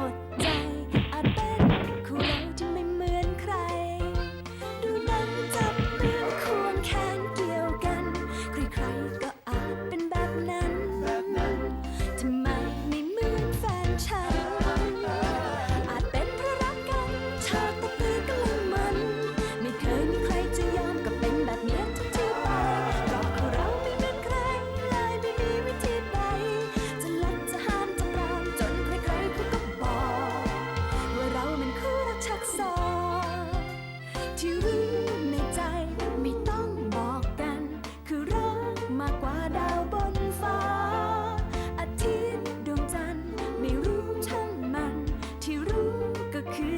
หมดใ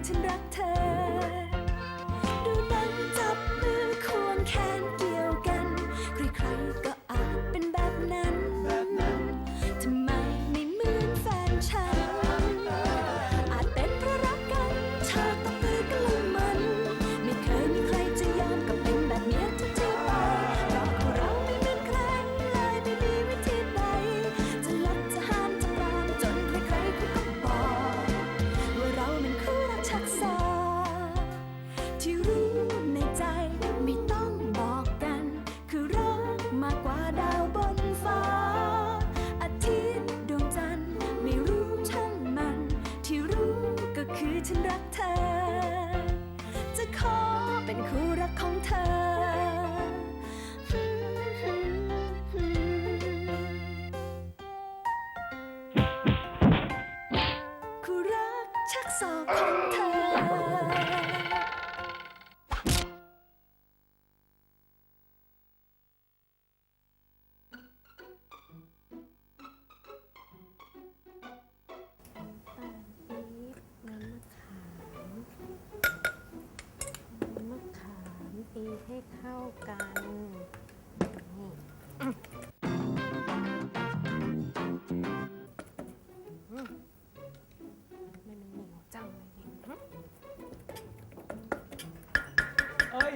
ฉันรักเธอ ที่รู้ในใจไม่ต้องบอกกัน คือรักมากกว่าดาวบนฟ้า อาทิตย์ดวงจันทร์ไม่รู้ช่างมัน ที่รู้ก็คือฉันรักเธอ จะขอเป็นคู่รักของเธอคู่รักชักศอกของ ให้เข้ากันนี่อืมไม่มันเหนียวจังเลยเนี่ย เอ้ย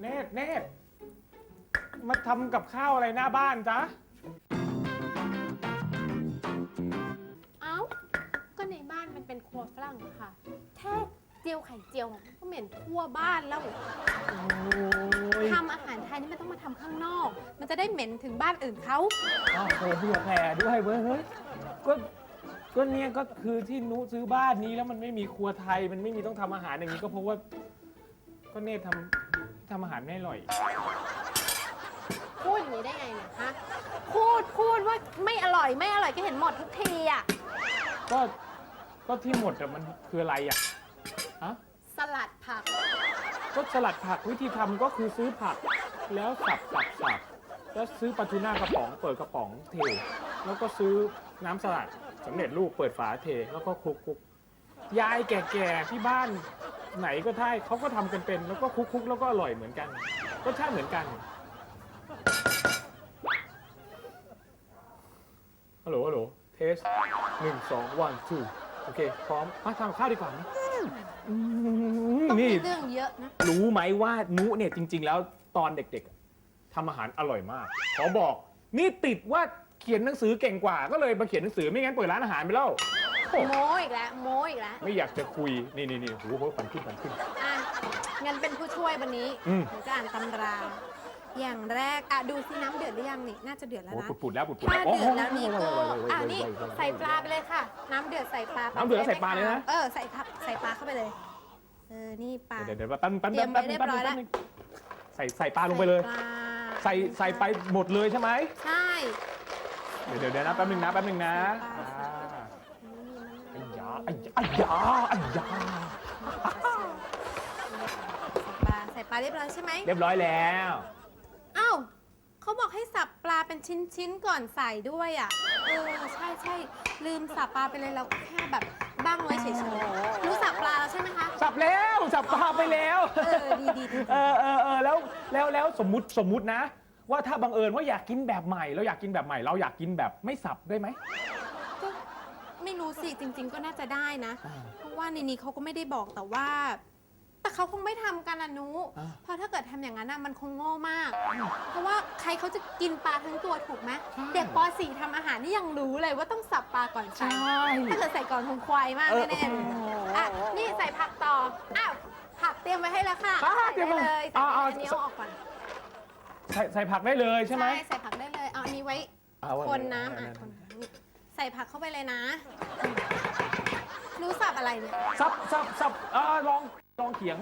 เนตรเนตรมาทำกับข้าวอะไรหน้าบ้านจ๊ะ เอ้า ก็ในบ้านมันเป็นครัวฝรั่งอะค่ะ แค่เจียวไข่เจียวก็เหม็นทั่วบ้านแล้วโอ้ยทำอาหารไทยนี่มันต้องมาทำข้างนอก มันจะได้เหม็นถึงบ้านอื่นเขาอ้าวโหเผื่อแผ่ด้วยเว้ยเฮ้ยก็ก็เนี่ยก็คือที่นุซื้อบ้านนี้แล้วมันไม่มีครัวไทยมันไม่มีต้องทำอาหารอย่างนี้ก็เพราะว่า ก็เนตรทำทำอาหารไม่อร่อย พูดอย่างนี้ได้ไงเนี่ยฮะพูดพูดว่าไม่อร่อยไม่อร่อยก็เห็นหมดทุกทีอะก็ก็ที่หมดอะมันคืออะไรอะฮะ สลัดผัก ก็สลัดผักวิธีทำก็คือซื้อผัก แล้วสับสับสับแล้วซื้อปลาทูน่ากระป๋อง เปิดกระป๋องเท แล้วก็ซื้อน้ำสลัดสำเร็จรูปเปิดฝาเทแล้วก็คลุกคลุกยายแก่ๆที่บ้านไหนก็ได้เขาก็ทำกันเป็นแล้วก็คลุกคลุกแล้วก็อร่อยเหมือนกันรสชาติเหมือนกันฮัลโหลฮัลโหลเทสหนึ่งสองวันทูโอเคพร้อมมาทำข้าวดีกว่านะอืม ต้องนี่ มีเรื่องเยอะนะรู้ไหมว่านุเนี่ยจริง ๆ แล้วตอนเด็กๆอะทำอาหารอร่อยมาก ขอบอก นี่ติดว่าเขียนหนังสือเก่งกว่า ก็เลยมาเขียนหนังสือไม่งั้นเปิดร้านอาหารไปแล้วโอ้โม้อีกแล้วโม้อีกแล้วไม่อยากจะคุยนี่นี่นี่โอ้โหฝันขึ้นฝันขึ้น อะงั้นเป็นผู้ช่วยวันนี้อืม หนูจะอ่านตำรา อย่างแรกอะดูสิน้ำเดือดหรือยังนี่น่าจะเดือดแล้วโอ้นะ ปุดปุดๆแล้วปุดปุด ถ้าโอ้เดือดแล้วนี่ก็โอะนี่ใส่ปลาไปเลยค่ะ น้ำเดือดใส่ปลาน้ำเดือดแล้วใส่ปลาเลยนะ เออใส่ทับใส่ปลาเข้าไปเลย เออนี่ปลา เดี๋ยวเดี๋ยวแป๊บนึงแป๊บเตรีนึยงมแป๊บไว้นึงเรียบแป๊บร้อยนึงแล้วแป๊บนึงใส่ใส่ปลาลงไปเลยปลาใส่ใส่ไปหมดเลยใช่ไหมใช่ เดี๋ยวเดี๋ยวเดี๋ยวนะแป๊บนึงนะแป๊บนึงนะใส่ปลาอ่าไอ้ยาไอ้ยาไอ้ยาไอ้ยาปลาใส่ปลาเรียบร้อยใช่ไหมเรียบร้อยแล้วอ้าวเขา บอกให้สับปลาเป็นชิ้นๆก่อนใส่ด้วยอะเออใช่ใช่ลืมสับปลาไปเลยเราแค่แบบบ้างไว้เฉยๆรู้สับปลาแล้วใช่ไหมคะ สับแล้วสับปลาไปแล้วเออดีดีดีเออเออเออแล้วแล้วแล้วสมมุติสมมุตินะ ว่าถ้าบังเอิญว่าอยากกินแบบใหม่เราอยากกินแบบใหม่ เราอยากกินแบบไม่สับได้ไหมก็ไม่รู้สิจริง ๆ ก็น่าจะได้นะอ่าเพราะว่าในนี้เขาก็ไม่ได้บอกแต่ว่า แต่เขาคงไม่ทำกันอะนุอ่า เพราะถ้าเกิดทำอย่างนั้นอะมันคงโง่มาก เพราะว่าใครเขาจะกินปลาทั้งตัวถูกไหมเด็กป .4 ทำอาหารนี่ยังรู้เลยว่าต้องสับปลาก่อนใส่ถ้าเกิดใส่ก่อนคงควายมากเออแน่ๆเลยอะนี่ใส่ผักต่ออ้าวผักเตรียมไว้ให้แล้วค่ะอ่าใส่เตรียมได้ไว้เลยใส่อ่าอ่า อันนี้เอาออกก่อนใส่ใส่ผักได้เลยใช่ไหมใส่ผักได้เลยเอาอันนี้ไว้เอาไว้คนน้ำอะคนน้ำนี่ใส่ผักเข้าไปเลยนะ รู้สับอะไรเนี่ยสับสับสับอ่าลอง ลองเขียง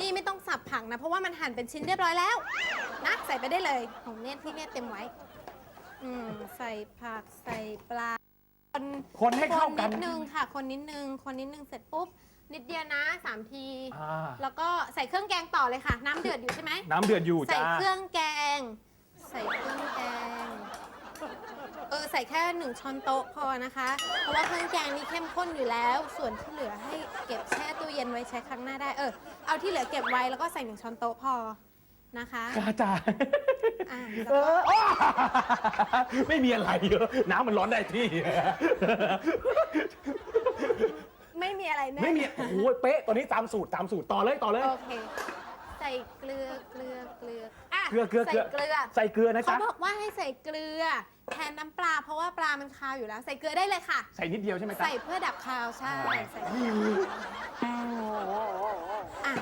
นี่ไม่ต้องสับผักนะ เพราะว่ามันหั่นเป็นชิ้นเรียบร้อยแล้ว นะ ใส่ไปได้เลยของเนี่ยที่เนี่ยเต็มไว้ อืมใส่ผักใส่ปลา คนคนให้เข้ากัน นิดนึงค่ะ คนนิดนึง คนนิดนึงเสร็จปุ๊บ นิดเดียวนะสามที อ่า แล้วก็ใส่เครื่องแกงต่อเลยค่ะ น้ำเดือดอยู่ใช่ไหม น้ำเดือดอยู่ใส่จ้าเครื่องแกง ใส่เครื่องแกง เออใส่แค่หนึ่งช้อนโต๊ะพอนะคะ เพราะว่าเครื่องแกงนี้เข้มข้นอยู่แล้ว ส่วนที่เหลือให้เก็บแช่ตู้เย็นไว้ใช้ครั้งหน้าได้ เออ เอาที่เหลือเก็บไว้แล้วก็ใส่หนึ่งช้อนโต๊ะพอนะคะจ้าจ้าอะเอออ้าไม่มีอะไรเยอะน้ำมันร้อนได้ที่ ไม่มีอะไรแน่ไม่มีโอ้โหเป๊ะตอนนี้ตามสูตรตามสูตรต่อเลยต่อเลย โอเค ใส่เกลือ เกลือเกลืออะเกลือเกลือใส่เกลือ เกลือใส่เกลือนะเขาจ๊ะ บอกว่าให้ใส่เกลือ แทนน้ำปลาเพราะว่าปลามันคาวอยู่แล้ว ใส่เกลือได้เลยค่ะ ใส่นิดเดียวใช่ไหมจ๊ะ ใส่เพื่อดับคาวใช่ใส่อะ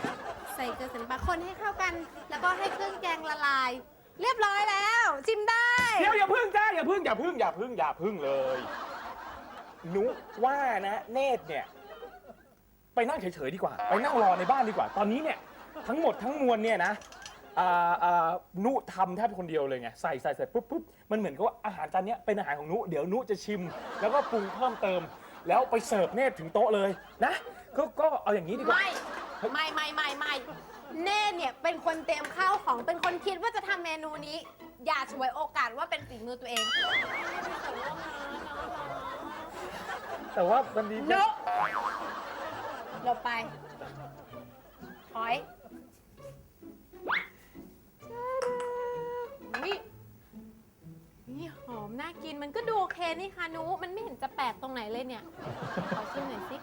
ใส่เกลือเสร็จปลาคนให้เข้ากัน แล้วก็ให้เครื่องแกงละลาย เรียบร้อยแล้ว ชิมได้ เดี๋ยวอย่าพึ่งจ้าอย่าพึ่งอย่าพึ่งอย่าพึ่งอย่าพึ่งเลยนุว่านะเนตรเนี่ย ไปนั่งเฉยๆดีกว่า ไปนั่งรอในบ้านดีกว่า ตอนนี้เนี่ย ทั้งหมดทั้งมวลเนี่ยนะ อ่าอ่านุทำแทบคนเดียวเลยไงใส่ใส่ใส่ปุ๊บปุ๊บมันเหมือนกับว่าอาหารจานเนี้ยเป็นอาหารของนุเดี๋ยวนุจะชิม แล้วก็ปรุงเพิ่มเติม แล้วไปเสิร์ฟเนตรถึงโต๊ะเลยนะก็ก็เอาอย่างนี้ดีกว่า ไม่ ไม่ไม่ไม่ไม่เน่เนี่ยเป็นคนเตรียมข้าวของเป็นคนคิดว่าจะทำเมนูนี้ อย่าฉวยโอกาสว่าเป็นฝีมือตัวเอง แต่ว่าวันนี้โนหลบไปถอย นี่หอมน่ากินมันก็ดูโอเคนี่ค่ะนุมันไม่เห็นจะแปลกตรงไหนเลยเนี่ยขอชิมหน่อยสิ